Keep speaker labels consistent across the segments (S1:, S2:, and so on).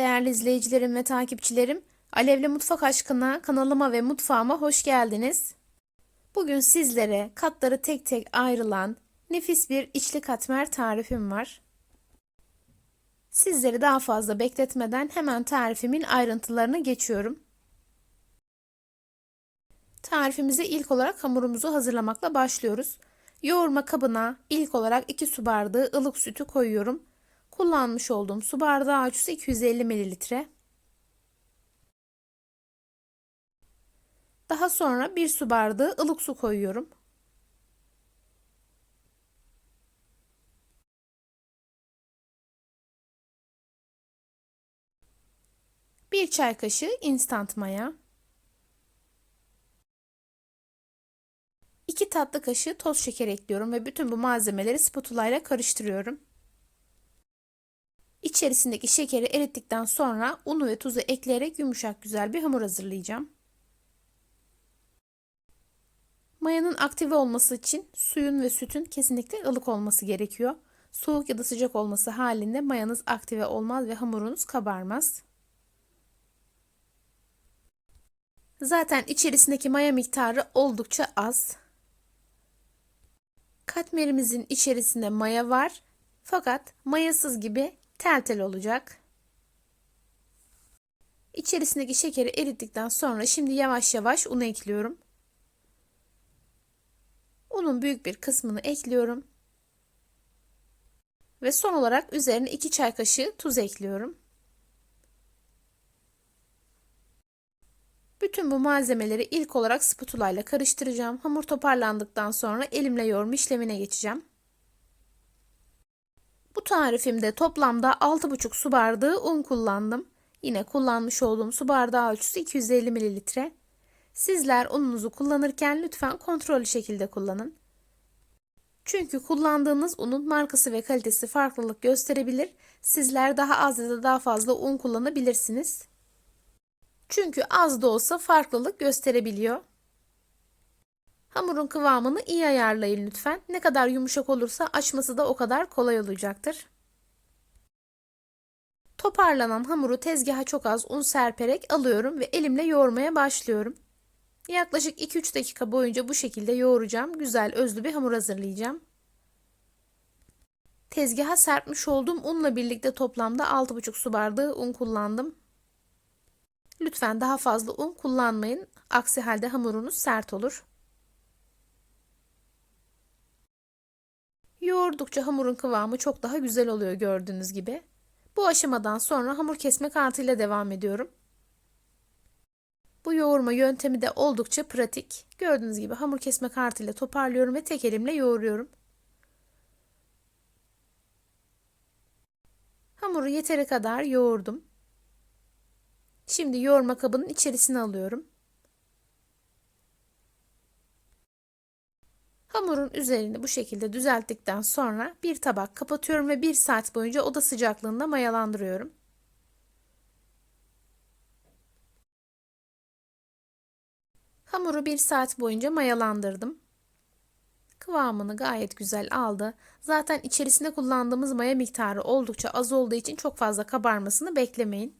S1: Değerli izleyicilerim ve takipçilerim, Alevli Mutfak Aşkına kanalıma ve mutfağıma hoş geldiniz. Bugün sizlere katları tek tek ayrılan nefis bir içli katmer tarifim var. Sizleri daha fazla bekletmeden hemen tarifimin ayrıntılarına geçiyorum. Tarifimize ilk olarak hamurumuzu hazırlamakla başlıyoruz. Yoğurma kabına ilk olarak 2 su bardağı ılık sütü koyuyorum. Kullanmış olduğum su bardağı ölçüsü 250 mililitre. Daha sonra 1 su bardağı ılık su koyuyorum. Bir çay kaşığı instant maya. 2 tatlı kaşığı toz şeker ekliyorum ve bütün bu malzemeleri spatula ile karıştırıyorum. İçerisindeki şekeri erittikten sonra unu ve tuzu ekleyerek yumuşak güzel bir hamur hazırlayacağım. Mayanın aktive olması için suyun ve sütün kesinlikle ılık olması gerekiyor. Soğuk ya da sıcak olması halinde mayanız aktive olmaz ve hamurunuz kabarmaz. Zaten içerisindeki maya miktarı oldukça az. Katmerimizin içerisinde maya var fakat mayasız gibi tel tel olacak. İçerisindeki şekeri erittikten sonra şimdi yavaş yavaş un ekliyorum. Unun büyük bir kısmını ekliyorum. Ve son olarak üzerine 2 çay kaşığı tuz ekliyorum. Bütün bu malzemeleri ilk olarak spatula ile karıştıracağım. Hamur toparlandıktan sonra elimle yoğurma işlemine geçeceğim. Bu tarifimde toplamda 6,5 su bardağı un kullandım. Yine kullanmış olduğum su bardağı ölçüsü 250 mililitre. Sizler ununuzu kullanırken lütfen kontrollü şekilde kullanın. Çünkü kullandığınız unun markası ve kalitesi farklılık gösterebilir. Sizler daha az ya da daha fazla un kullanabilirsiniz. Çünkü az da olsa farklılık gösterebiliyor. Hamurun kıvamını iyi ayarlayın lütfen. Ne kadar yumuşak olursa açması da o kadar kolay olacaktır. Toparlanan hamuru tezgaha çok az un serperek alıyorum ve elimle yoğurmaya başlıyorum. Yaklaşık 2-3 dakika boyunca bu şekilde yoğuracağım. Güzel özlü bir hamur hazırlayacağım. Tezgaha serpmiş olduğum unla birlikte toplamda 6,5 su bardağı un kullandım. Lütfen daha fazla un kullanmayın. Aksi halde hamurunuz sert olur. Yoğurdukça hamurun kıvamı çok daha güzel oluyor gördüğünüz gibi. Bu aşamadan sonra hamur kesme kartıyla devam ediyorum. Bu yoğurma yöntemi de oldukça pratik. Gördüğünüz gibi hamur kesme kartıyla toparlıyorum ve tek elimle yoğuruyorum. Hamuru yeteri kadar yoğurdum. Şimdi yoğurma kabının içerisine alıyorum. Hamurun üzerini bu şekilde düzelttikten sonra bir tabak kapatıyorum ve bir saat boyunca oda sıcaklığında mayalandırıyorum. Hamuru bir saat boyunca mayalandırdım. Kıvamını gayet güzel aldı. Zaten içerisinde kullandığımız maya miktarı oldukça az olduğu için çok fazla kabarmasını beklemeyin.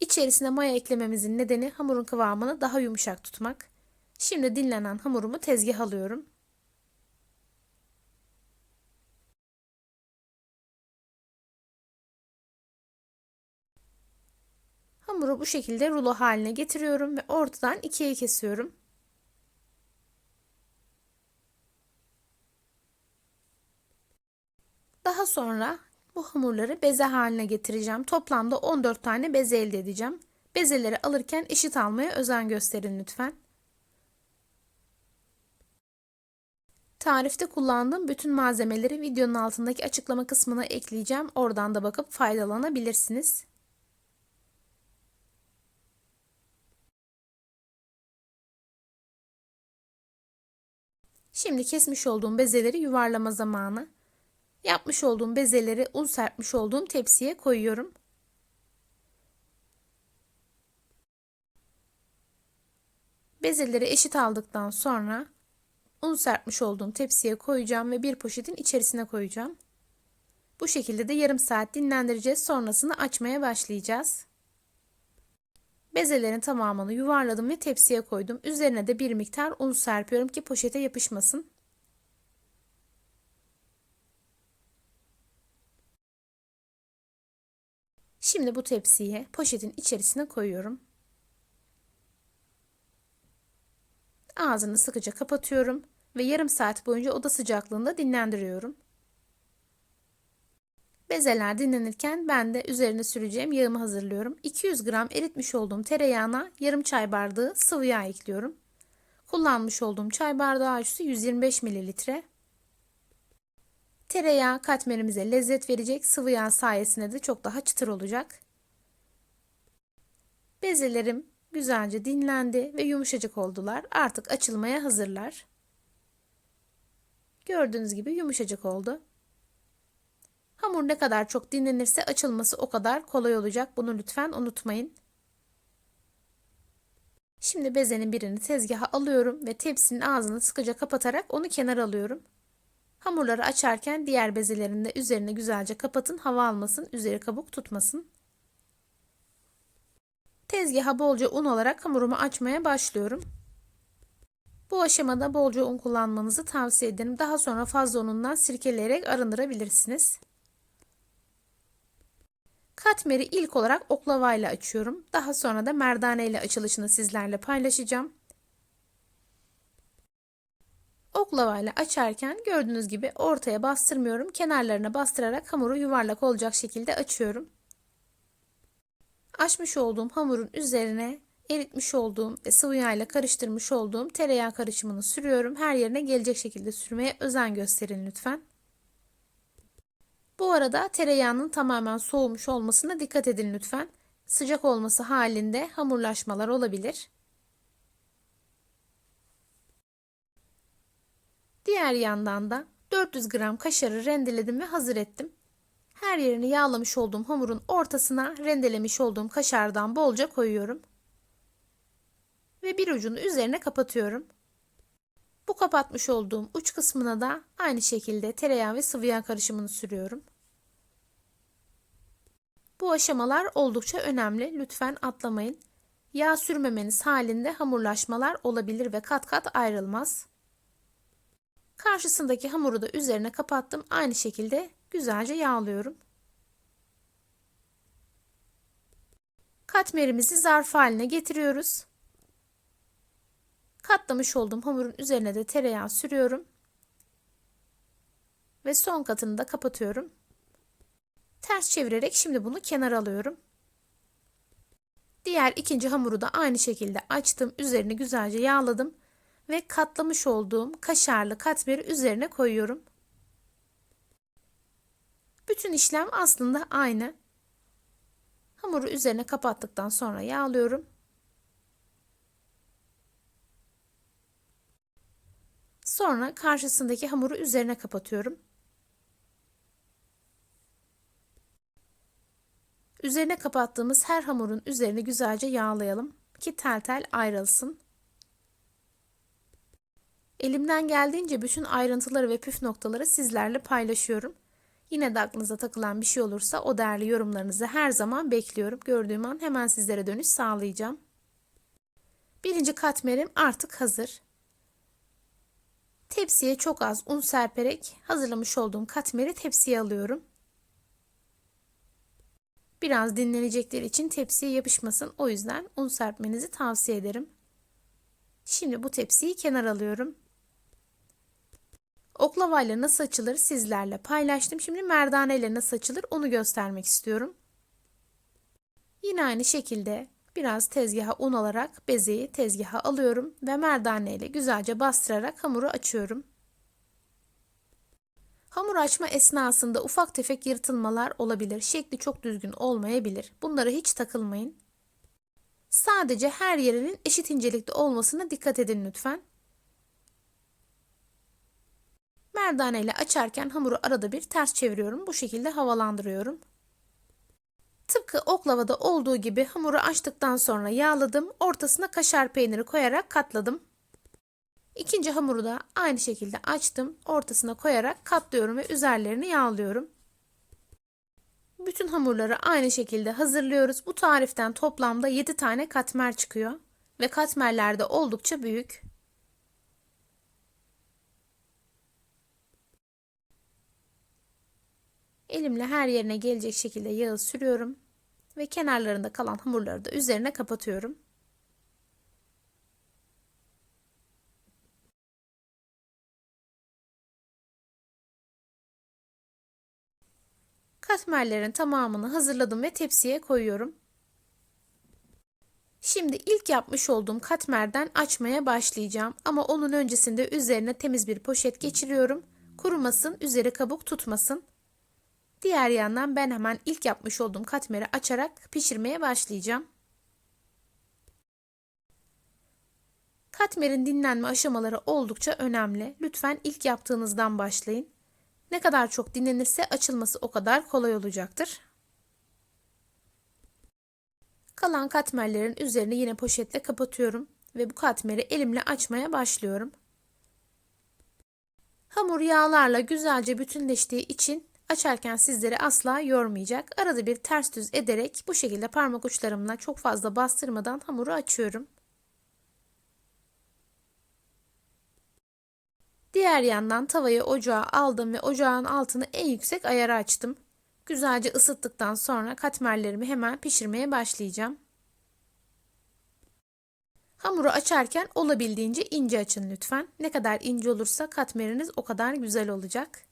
S1: İçerisine maya eklememizin nedeni hamurun kıvamını daha yumuşak tutmak. Şimdi dinlenen hamurumu tezgah alıyorum. Hamuru bu şekilde rulo haline getiriyorum ve ortadan ikiye kesiyorum. Daha sonra bu hamurları beze haline getireceğim. Toplamda 14 tane beze elde edeceğim. Bezeleri alırken eşit almaya özen gösterin lütfen. Tarifte kullandığım bütün malzemeleri videonun altındaki açıklama kısmına ekleyeceğim. Oradan da bakıp faydalanabilirsiniz. Şimdi kesmiş olduğum bezeleri yuvarlama zamanı. Yapmış olduğum bezeleri un serpmiş olduğum tepsiye koyuyorum. Bezeleri eşit aldıktan sonra un serpmiş olduğum tepsiye koyacağım ve bir poşetin içerisine koyacağım. Bu şekilde de yarım saat dinlendireceğiz. Sonrasında açmaya başlayacağız. Bezelerin tamamını yuvarladım ve tepsiye koydum. Üzerine de bir miktar un serpiyorum ki poşete yapışmasın. Şimdi bu tepsiye poşetin içerisine koyuyorum. Ağzını sıkıca kapatıyorum ve yarım saat boyunca oda sıcaklığında dinlendiriyorum. Bezeler dinlenirken ben de üzerine süreceğim yağımı hazırlıyorum. 200 gram eritmiş olduğum tereyağına yarım çay bardağı sıvı yağ ekliyorum. Kullanmış olduğum çay bardağı ölçüsü 125 mililitre. Tereyağı katmerimize lezzet verecek. Sıvı yağ sayesinde de çok daha çıtır olacak. Bezelerim güzelce dinlendi ve yumuşacık oldular. Artık açılmaya hazırlar. Gördüğünüz gibi yumuşacık oldu. Hamur ne kadar çok dinlenirse açılması o kadar kolay olacak. Bunu lütfen unutmayın. Şimdi bezenin birini tezgaha alıyorum ve tepsinin ağzını sıkıca kapatarak onu kenara alıyorum. Hamurları açarken diğer bezelerin de üzerine güzelce kapatın. Hava almasın, üzeri kabuk tutmasın. Tezgaha bolca un olarak hamurumu açmaya başlıyorum. Bu aşamada bolca un kullanmanızı tavsiye ederim. Daha sonra fazla unundan sirkeleyerek arındırabilirsiniz. Katmeri ilk olarak oklava ile açıyorum. Daha sonra da merdane ile açılışını sizlerle paylaşacağım. Oklava ile açarken gördüğünüz gibi ortaya bastırmıyorum. Kenarlarına bastırarak hamuru yuvarlak olacak şekilde açıyorum. Açmış olduğum hamurun üzerine eritmiş olduğum ve sıvı yağ ile karıştırmış olduğum tereyağı karışımını sürüyorum. Her yerine gelecek şekilde sürmeye özen gösterin lütfen. Bu arada tereyağının tamamen soğumuş olmasına dikkat edin lütfen. Sıcak olması halinde hamurlaşmalar olabilir. Diğer yandan da 400 gram kaşarı rendeledim ve hazır ettim. Her yerini yağlamış olduğum hamurun ortasına rendelemiş olduğum kaşardan bolca koyuyorum. Ve bir ucunu üzerine kapatıyorum. Bu kapatmış olduğum uç kısmına da aynı şekilde tereyağı ve sıvı yağ karışımını sürüyorum. Bu aşamalar oldukça önemli. Lütfen atlamayın. Yağ sürmemeniz halinde hamurlaşmalar olabilir ve kat kat ayrılmaz. Karşısındaki hamuru da üzerine kapattım. Aynı şekilde güzelce yağlıyorum. Katmerimizi zarf haline getiriyoruz. Katlamış olduğum hamurun üzerine de tereyağı sürüyorum. Ve son katını da kapatıyorum. Ters çevirerek şimdi bunu kenara alıyorum. Diğer ikinci hamuru da aynı şekilde açtım. Üzerini güzelce yağladım. Ve katlamış olduğum kaşarlı katmeri üzerine koyuyorum. Bütün işlem aslında aynı. Hamuru üzerine kapattıktan sonra yağlıyorum. Sonra karşısındaki hamuru üzerine kapatıyorum. Üzerine kapattığımız her hamurun üzerini güzelce yağlayalım ki tel tel ayrılsın. Elimden geldiğince bütün ayrıntıları ve püf noktaları sizlerle paylaşıyorum. Yine de aklınıza takılan bir şey olursa o değerli yorumlarınızı her zaman bekliyorum. Gördüğüm an hemen sizlere dönüş sağlayacağım. Birinci katmerim artık hazır. Tepsiye çok az un serperek hazırlamış olduğum katmeri tepsiye alıyorum. Biraz dinlenecekleri için tepsiye yapışmasın. O yüzden un serpmenizi tavsiye ederim. Şimdi bu tepsiyi kenar alıyorum. Oklava ile nasıl açılır sizlerle paylaştım. Şimdi merdane ile nasıl açılır onu göstermek istiyorum. Yine aynı şekilde biraz tezgaha un alarak bezeyi tezgaha alıyorum ve merdane ile güzelce bastırarak hamuru açıyorum. Hamur açma esnasında ufak tefek yırtılmalar olabilir. Şekli çok düzgün olmayabilir. Bunlara hiç takılmayın. Sadece her yerinin eşit incelikte olmasına dikkat edin lütfen. Merdane ile açarken hamuru arada bir ters çeviriyorum. Bu şekilde havalandırıyorum. Tıpkı oklavada olduğu gibi hamuru açtıktan sonra yağladım. Ortasına kaşar peyniri koyarak katladım. İkinci hamuru da aynı şekilde açtım. Ortasına koyarak katlıyorum ve üzerlerini yağlıyorum. Bütün hamurları aynı şekilde hazırlıyoruz. Bu tariften toplamda 7 tane katmer çıkıyor ve katmerler de oldukça büyük. Elimle her yerine gelecek şekilde yağı sürüyorum ve kenarlarında kalan hamurları da üzerine kapatıyorum. Katmerlerin tamamını hazırladım ve tepsiye koyuyorum. Şimdi ilk yapmış olduğum katmerden açmaya başlayacağım ama onun öncesinde üzerine temiz bir poşet geçiriyorum. Kurumasın, üzeri kabuk tutmasın. Diğer yandan ben hemen ilk yapmış olduğum katmeri açarak pişirmeye başlayacağım. Katmerin dinlenme aşamaları oldukça önemli. Lütfen ilk yaptığınızdan başlayın. Ne kadar çok dinlenirse açılması o kadar kolay olacaktır. Kalan katmerlerin üzerini yine poşetle kapatıyorum ve bu katmeri elimle açmaya başlıyorum. Hamur yağlarla güzelce bütünleştiği için açarken sizleri asla yormayacak. Arada bir ters düz ederek bu şekilde parmak uçlarımla çok fazla bastırmadan hamuru açıyorum. Diğer yandan tavayı ocağa aldım ve ocağın altını en yüksek ayara açtım. Güzelce ısıttıktan sonra katmerlerimi hemen pişirmeye başlayacağım. Hamuru açarken olabildiğince ince açın lütfen. Ne kadar ince olursa katmeriniz o kadar güzel olacak.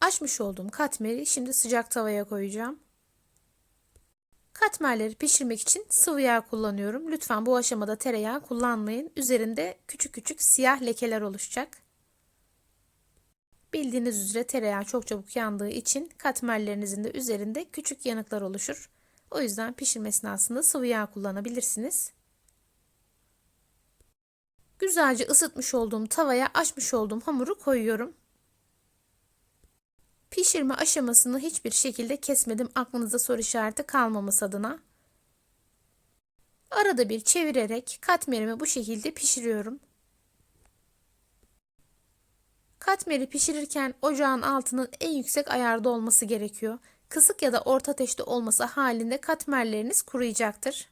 S1: Açmış olduğum katmeri şimdi sıcak tavaya koyacağım. Katmerleri pişirmek için sıvı yağ kullanıyorum. Lütfen bu aşamada tereyağı kullanmayın. Üzerinde küçük küçük siyah lekeler oluşacak. Bildiğiniz üzere tereyağı çok çabuk yandığı için katmerlerinizin de üzerinde küçük yanıklar oluşur. O yüzden pişirmesine aslında sıvı yağ kullanabilirsiniz. Güzelce ısıtmış olduğum tavaya açmış olduğum hamuru koyuyorum. Pişirme aşamasını hiçbir şekilde kesmedim aklınızda soru işareti kalmaması adına. Arada bir çevirerek katmerimi bu şekilde pişiriyorum. Katmeri pişirirken ocağın altının en yüksek ayarda olması gerekiyor. Kısık ya da orta ateşte olması halinde katmerleriniz kuruyacaktır.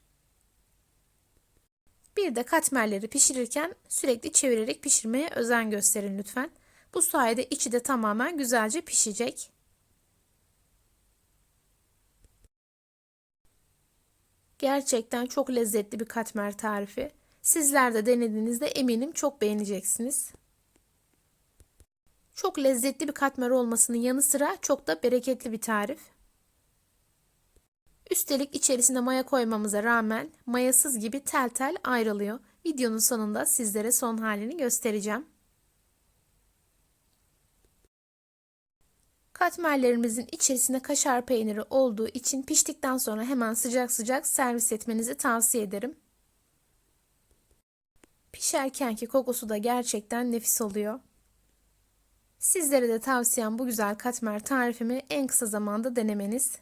S1: Bir de katmerleri pişirirken sürekli çevirerek pişirmeye özen gösterin lütfen. Bu sayede içi de tamamen güzelce pişecek. Gerçekten çok lezzetli bir katmer tarifi. Sizler de denediğinizde eminim çok beğeneceksiniz. Çok lezzetli bir katmer olmasının yanı sıra çok da bereketli bir tarif. Üstelik içerisine maya koymamıza rağmen mayasız gibi tel tel ayrılıyor. Videonun sonunda sizlere son halini göstereceğim. Katmerlerimizin içerisinde kaşar peyniri olduğu için piştikten sonra hemen sıcak sıcak servis etmenizi tavsiye ederim. Pişerkenki kokusu da gerçekten nefis oluyor. Sizlere de tavsiyem bu güzel katmer tarifimi en kısa zamanda denemeniz.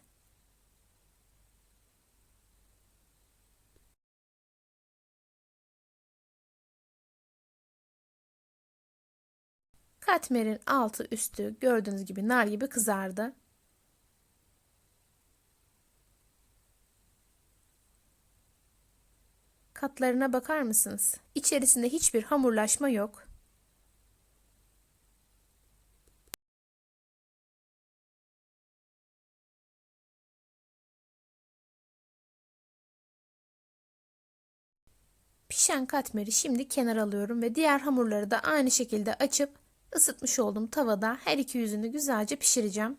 S1: Katmerin altı üstü gördüğünüz gibi nar gibi kızardı. Katlarına bakar mısınız? İçerisinde hiçbir hamurlaşma yok. Pişen katmeri şimdi kenara alıyorum ve diğer hamurları da aynı şekilde açıp ısıtmış olduğum tavada her iki yüzünü güzelce pişireceğim.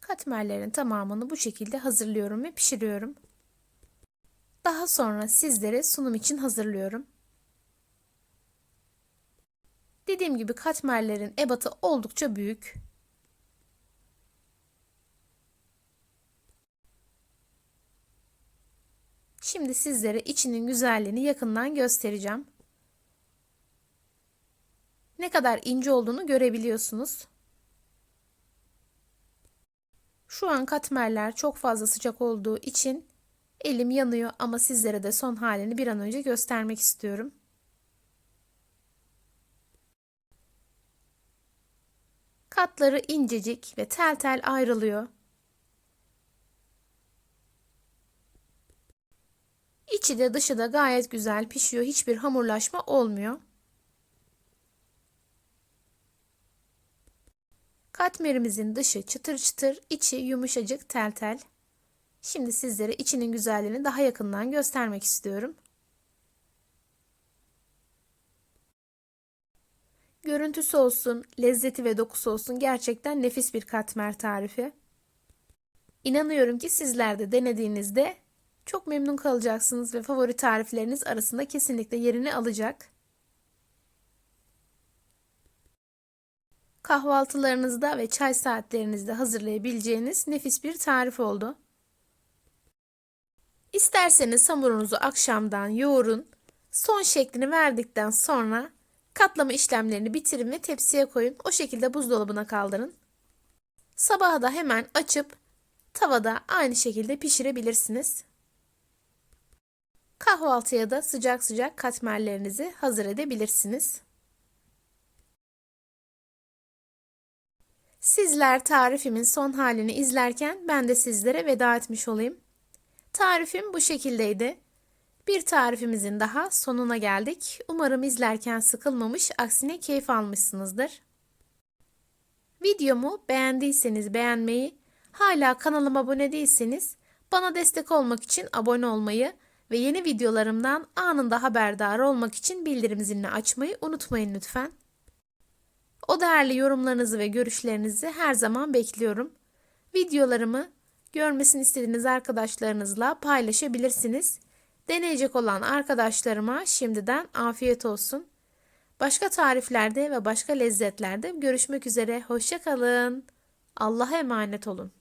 S1: Katmerlerin tamamını bu şekilde hazırlıyorum ve pişiriyorum. Daha sonra sizlere sunum için hazırlıyorum. Dediğim gibi katmerlerin ebatı oldukça büyük. Şimdi sizlere içinin güzelliğini yakından göstereceğim. Ne kadar ince olduğunu görebiliyorsunuz. Şu an katmerler çok fazla sıcak olduğu için elim yanıyor ama sizlere de son halini bir an önce göstermek istiyorum. Katları incecik ve tel tel ayrılıyor. İçi de dışı da gayet güzel pişiyor. Hiçbir hamurlaşma olmuyor. Katmerimizin dışı çıtır çıtır, içi yumuşacık tel tel. Şimdi sizlere içinin güzelliğini daha yakından göstermek istiyorum. Görüntüsü olsun, lezzeti ve dokusu olsun gerçekten nefis bir katmer tarifi. İnanıyorum ki sizler de denediğinizde çok memnun kalacaksınız ve favori tarifleriniz arasında kesinlikle yerini alacak. Kahvaltılarınızda ve çay saatlerinizde hazırlayabileceğiniz nefis bir tarif oldu. İsterseniz hamurunuzu akşamdan yoğurun. Son şeklini verdikten sonra katlama işlemlerini bitirin ve tepsiye koyun. O şekilde buzdolabına kaldırın. Sabaha da hemen açıp tavada aynı şekilde pişirebilirsiniz. Kahvaltıya da sıcak sıcak katmerlerinizi hazır edebilirsiniz. Sizler tarifimin son halini izlerken ben de sizlere veda etmiş olayım. Tarifim bu şekildeydi. Bir tarifimizin daha sonuna geldik. Umarım izlerken sıkılmamış, aksine keyif almışsınızdır. Videomu beğendiyseniz beğenmeyi, hala kanalıma abone değilseniz bana destek olmak için abone olmayı ve yeni videolarımdan anında haberdar olmak için bildirim zilini açmayı unutmayın lütfen. O değerli yorumlarınızı ve görüşlerinizi her zaman bekliyorum. Videolarımı görmesini istediğiniz arkadaşlarınızla paylaşabilirsiniz. Deneyecek olan arkadaşlarıma şimdiden afiyet olsun. Başka tariflerde ve başka lezzetlerde görüşmek üzere. Hoşçakalın. Allah'a emanet olun.